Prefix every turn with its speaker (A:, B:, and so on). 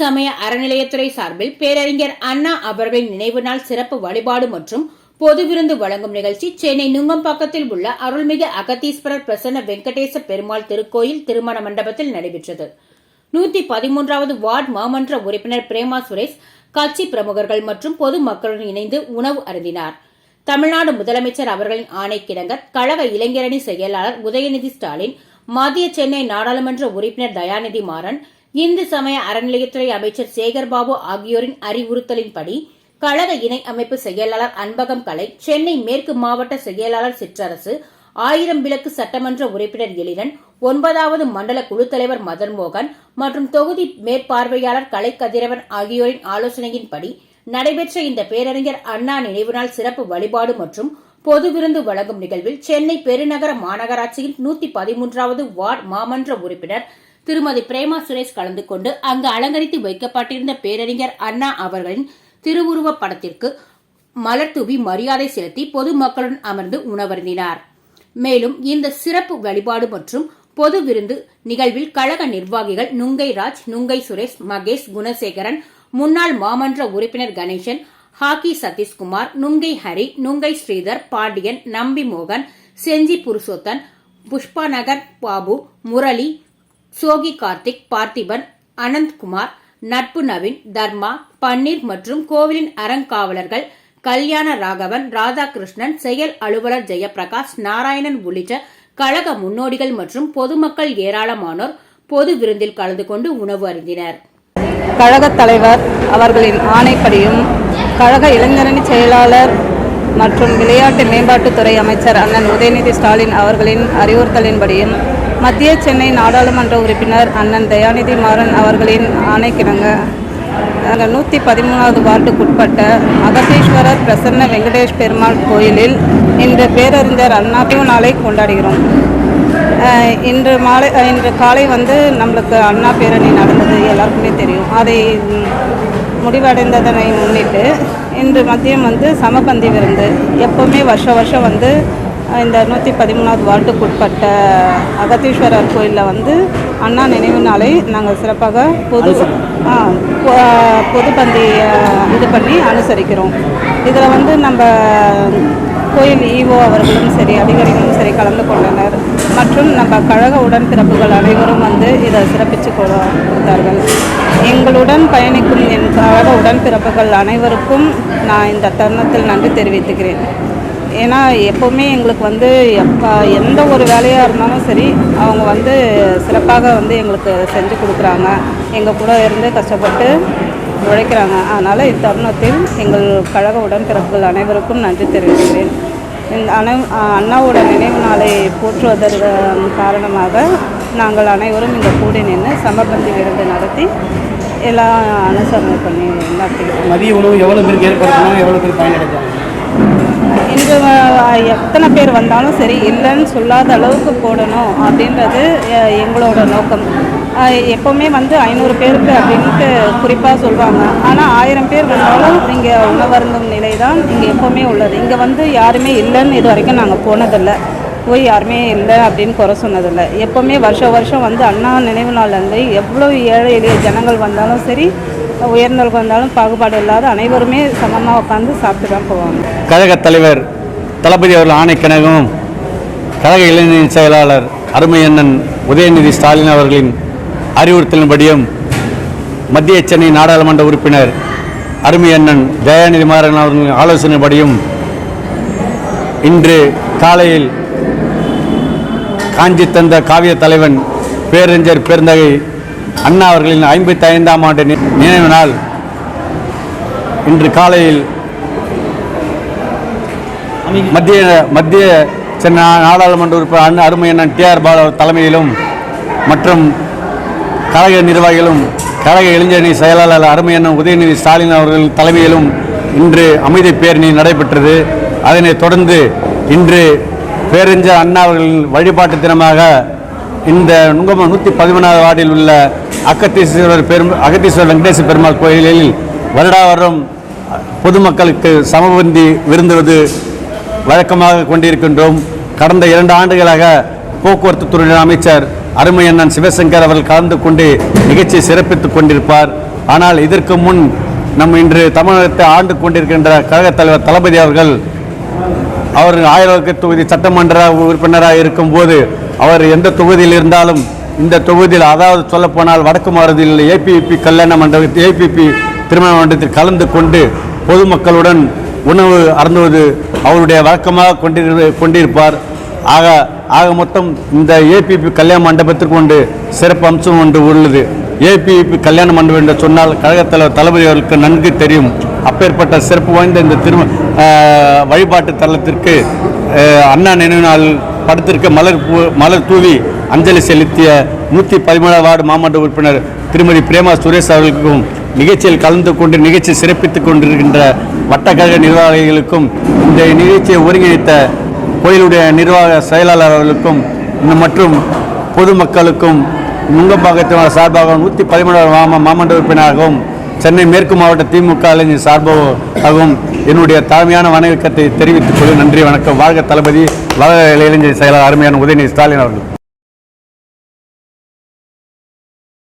A: சமய அறநிலையத்துறை சார்பில் பேரறிஞர் அண்ணா அவர்களின் நினைவு நாள் சிறப்பு வழிபாடு மற்றும் பொது விருந்து வழங்கும் நிகழ்ச்சி சென்னை நுங்கம்பாக்கத்தில் உள்ள அருள்மிகு அகத்தீஸ்வரர் பிரசன்ன வெங்கடேச பெருமாள் திருக்கோயில் திருமண மண்டபத்தில் நடைபெற்றது. நூத்தி பதிமூன்றாவது வார்டு மாமன்ற உறுப்பினர் பிரேமா சுரேஷ் கட்சி பிரமுகர்கள் மற்றும் பொதுமக்களுடன் இணைந்து உணவு அருந்தினார். தமிழ்நாடு முதலமைச்சர் அவர்களின் ஆணைக்கிணங்க கழக இளைஞரணி செயலாளர் உதயநிதி ஸ்டாலின் மத்திய சென்னை நாடாளுமன்ற உறுப்பினர் தயாநிதி மாறன் இந்து சமய அறநிலையத்துறை அமைச்சர் சேகர்பாபு ஆகியோரின் அறிவுறுத்தலின்படி கழக இணை அமைப்பு செயலாளர் அன்பகம் கலை சென்னை மேற்கு மாவட்ட செயலாளர் சிற்றரசு ஆயிரம் விளக்கு சட்டமன்ற உறுப்பினர் எழிலன் ஒன்பதாவது மண்டல குழு தலைவர் மதன் மோகன் மற்றும் தொகுதி மேற்பார்வையாளர் கலை கதிரவன் ஆகியோரின் ஆலோசனையின்படி நடைபெற்ற இந்த பேரறிஞர் அண்ணா நினைவு நாள் சிறப்பு வழிபாடு மற்றும் பொது விருந்து வழங்கும் நிகழ்வில் சென்னை பெருநகர மாநகராட்சியின் நூத்தி பதிமூன்றாவது வார்டு மாமன்ற உறுப்பினர் திருமதி பிரேமா சுரேஷ் கலந்து கொண்டு அங்கு அலங்கரித்து வைக்கப்பட்டிருந்த பேரறிஞர் அண்ணா அவர்களின் திருவுருவப் படத்திற்கு மலர் தூவி மரியாதை செலுத்தி பொதுமக்களுடன் அமர்ந்து உணவருந்தினார். மேலும் இந்த சிறப்பு வழிபாடு மற்றும் பொது விருந்து நிகழ்வில் கழக நிர்வாகிகள் நுங்கை ராஜ் நுங்கை சுரேஷ் மகேஷ் குணசேகரன் முன்னாள் மாமன்ற உறுப்பினர் கணேசன் ஹாக்கி சதீஷ்குமார் நுங்கை ஹரி நுங்கை ஸ்ரீதர் பாண்டியன் நம்பி மோகன் செஞ்சி புருஷோத்தன் புஷ்பாநகர் பாபு முரளி சோகி கார்த்திக் பார்த்திபன் அனந்த்குமார் நட்பு நவீன் தர்மா பன்னீர் மற்றும் கோவிலின் அறங்காவலர்கள் கல்யாண ராகவன் ராதாகிருஷ்ணன் செயல் அலுவலர் ஜெயபிரகாஷ் நாராயணன் உள்ளிட்ட கழக முன்னோடிகள் மற்றும் பொதுமக்கள் ஏராளமானோர் பொது விருந்தில் கலந்து கொண்டு உணவு அருந்தினர்.
B: கழகத் தலைவர் அவர்களின் ஆணைப்படியும் கழக இளைஞரணி செயலாளர் மற்றும் விளையாட்டு மேம்பாட்டுத்துறை அமைச்சர் அண்ணன் உதயநிதி ஸ்டாலின் அவர்களின் அறிவுறுத்தலின்படியும் மத்திய சென்னை நாடாளுமன்ற உறுப்பினர் அண்ணன் தயாநிதி மாறன் அவர்களின் ஆணைக்கிணங்க நாங்கள் நூற்றி பதிமூணாவது வார்டுக்குட்பட்ட அகத்தீஸ்வரர் பிரசன்ன வெங்கடேஷ் பெருமாள் கோயிலில் இன்று பேரறிஞர் அண்ணா நாளை கொண்டாடுகிறோம். இன்று மாலை இன்று காலை வந்து நம்மளுக்கு அண்ணா பேரணி நடந்தது எல்லாருக்குமே தெரியும். அதை முடிவடைந்ததனை முன்னிட்டு இன்று மதியம் வந்து சமபந்தி விருந்து. எப்போவுமே வருஷம் வருஷம் வந்து இந்த நூற்றி பதிமூணாவது வார்டுக்குட்பட்ட அகத்தீஸ்வரர் கோயிலில் வந்து அண்ணா நினைவு நாளை நாங்கள் சிறப்பாக பொது பொது பந்தி அஹ், இது பண்ணி அனுசரிக்கிறோம். இதில் வந்து நம்ம கோயில் ஈஓ அவர்களும் சரி அதிகாரிகளும் சரி கலந்து கொண்டனர். நம்ம கழக உடன்பிறப்புகள் அனைவரும் வந்து இதை சிறப்பித்து கொடுத்தார்கள். எங்களுடன் பயணிக்கும் என் கழக உடன்பிறப்புகள் அனைவருக்கும் நான் இந்த தருணத்தில் நன்றி தெரிவித்துக்கிறேன். ஏன்னா எப்போவுமே எங்களுக்கு வந்து எப்போ எந்த ஒரு வேலையாக இருந்தாலும் சரி அவங்க வந்து சிறப்பாக வந்து எங்களுக்கு செஞ்சு கொடுக்குறாங்க. எங்கள் கூட இருந்து கஷ்டப்பட்டு உழைக்கிறாங்க. அதனால் இத்தருணத்தில் எங்கள் கழக உடன்பிறப்புகள் அனைவருக்கும் நன்றி தெரிவிக்கிறேன் அனை அண்ணாவோட நினைவு நாளை போற்றுவதற்கு காரணமாக நாங்கள் அனைவரும் இந்த கூடி நின்று சமபந்தி விருந்து நடத்தி எல்லாம் அனுசரணை பண்ணி நடத்திக்கிறோம்
C: மதிய உணவு எவ்வளோ பேருக்கு ஏற்படுத்தணும் எவ்வளோ பேர் பயனடைஞ்சாங்க?
B: இன்று எத்தனை பேர் வந்தாலும் சரி இல்லைன்னு சொல்லாத அளவுக்கு போடணும் அப்படின்றது எங்களோட நோக்கம். எப்போவுமே வந்து ஐநூறு பேருக்கு அப்படின்ட்டு குறிப்பாக சொல்லுவாங்க ஆனால் ஆயிரம் பேர் வந்தாலும் இங்கே உணவருந்தும் நிலை தான் இங்கே எப்போவுமே உள்ளது. இங்கே வந்து யாருமே இல்லைன்னு இது வரைக்கும் நாங்கள் போனதில்லை. போய் யாருமே இல்லை அப்படின்னு குறை சொன்னதில்லை. எப்போவுமே வருஷம் வருஷம் வந்து அண்ணா நினைவு நாள்லேருந்து எவ்வளோ ஏழை எளிய ஜனங்கள் வந்தாலும் சரி உயர்ந்தவர்கள் வந்தாலும் பாகுபாடு இல்லாத அனைவருமே சமமாக உட்காந்து சாப்பிட்டு தான் போவாங்க.
D: கழகத் தலைவர் தளபதி அவர்கள் ஆணைக்கிணங்கும். கழக இளைஞரின் செயலாளர் அருமையண்ணன் உதயநிதி ஸ்டாலின் அவர்களின் அறிவுறுத்தலின்படியும் மத்திய சென்னை நாடாளுமன்ற உறுப்பினர் அருமையண்ணன் தயாநிதி மாறன் அவர்களின் ஆலோசனைப்படியும் இன்று காலையில் காஞ்சி தந்த காவிய தலைவன் பேரறிஞர் பெருந்தகை அண்ணா அவர்களின் ஐம்பத்தி ஐந்தாம் ஆண்டு நினைவு நாள் இன்று காலையில் மத்திய மத்திய சென்னை நாடாளுமன்ற உறுப்பினர் அண்ணன் அருமையண்ணன் டிஆர் பாலு தலைமையிலும் மற்றும் கழக நிர்வாகிகளும் கழக இளைஞரணி செயலாளர் அருமையண்ணன் உதயநிதி ஸ்டாலின் அவர்கள் தலைமையிலும் இன்று அமைதி பேரணி நடைபெற்றது. அதனைத் தொடர்ந்து இன்று பேரறிஞர் அண்ணா அவர்களின் வழிபாட்டு தினமாக இந்த நுங்கம நூற்றி பதிமூணாவது வார்டில் உள்ள அகத்தீஸ்வரர் பெரும் அகத்தீஸ்வரர் வெங்கடேச பெருமாள் கோயிலில் வருடாவரம் பொதுமக்களுக்கு சமபந்தி விருந்துவது வழக்கமாக கொண்டிருக்கின்றோம். கடந்த இரண்டு ஆண்டுகளாக போக்குவரத்து துறை அமைச்சர் அருமையண்ணன் சிவசங்கர் அவர்கள் கலந்து கொண்டு நிகழ்ச்சியை சிறப்பித்துக் கொண்டிருப்பார். ஆனால் இதற்கு முன் நம் இன்று தமிழகத்தை ஆண்டு கொண்டிருக்கின்ற கழகத் தலைவர் தளபதி அவர்கள் அவர் ஆயிரவாக்கு தொகுதி சட்டமன்ற உறுப்பினராக இருக்கும்போது அவர் எந்த தொகுதியில் இருந்தாலும் இந்த தொகுதியில் அதாவது சொல்லப்போனால் வடக்கு மாவட்டத்தில் ஏபிபி கல்யாண மண்டபத்தில் ஏபிபி திருமண மண்டபத்தில் கலந்து கொண்டு பொதுமக்களுடன் உணவு அருந்துவது அவருடைய வழக்கமாக கொண்டிரு கொண்டிருப்பார். ஆக ஆக மொத்தம் இந்த ஏபிபி கல்யாண மண்டபத்திற்கு கொண்டு சிறப்பு அம்சம் ஒன்று உள்ளது. ஏபிபி கல்யாண மண்டபம் என்று சொன்னால் கழகத் தளபதி அவர்களுக்கு நன்கு தெரியும். அப்பேற்பட்ட சிறப்பு வாய்ந்த இந்த திரும வழிபாட்டு தலத்திற்கு அண்ணா நினைவு நாள் படத்திற்கு மலர் பூ மலர் தூவி அஞ்சலி செலுத்திய நூற்றி பதிமூணாவது வார்டு மாமன்ற உறுப்பினர் திருமதி பிரேமா சுரேஷ் அவர்களுக்கும் நிகழ்ச்சியில் கலந்து கொண்டு நிகழ்ச்சி சிறப்பித்துக் கொண்டிருக்கின்ற வட்டக்கழக நிர்வாகிகளுக்கும் இந்த நிகழ்ச்சியை ஒருங்கிணைத்த கோயிலுடைய நிர்வாக செயலாளர் அவர்களுக்கும் மற்றும் பொதுமக்களுக்கும் நுங்கம்பாக்கத்தின் சார்பாகவும் நூற்றி பதிமூணாவது மாம மாமன்ற உறுப்பினராகவும் சென்னை மேற்கு மாவட்ட திமுக அலைஞர் சார்பாகவும் என்னுடைய தாழ்மையான வணக்கத்தை தெரிவித்துக் கொள்ள நன்றி வணக்கம். வாழ்க தளபதி வாழ்க இளைஞர் செயலாளர் அருமையான உதயநிதி ஸ்டாலின் அவர்கள்.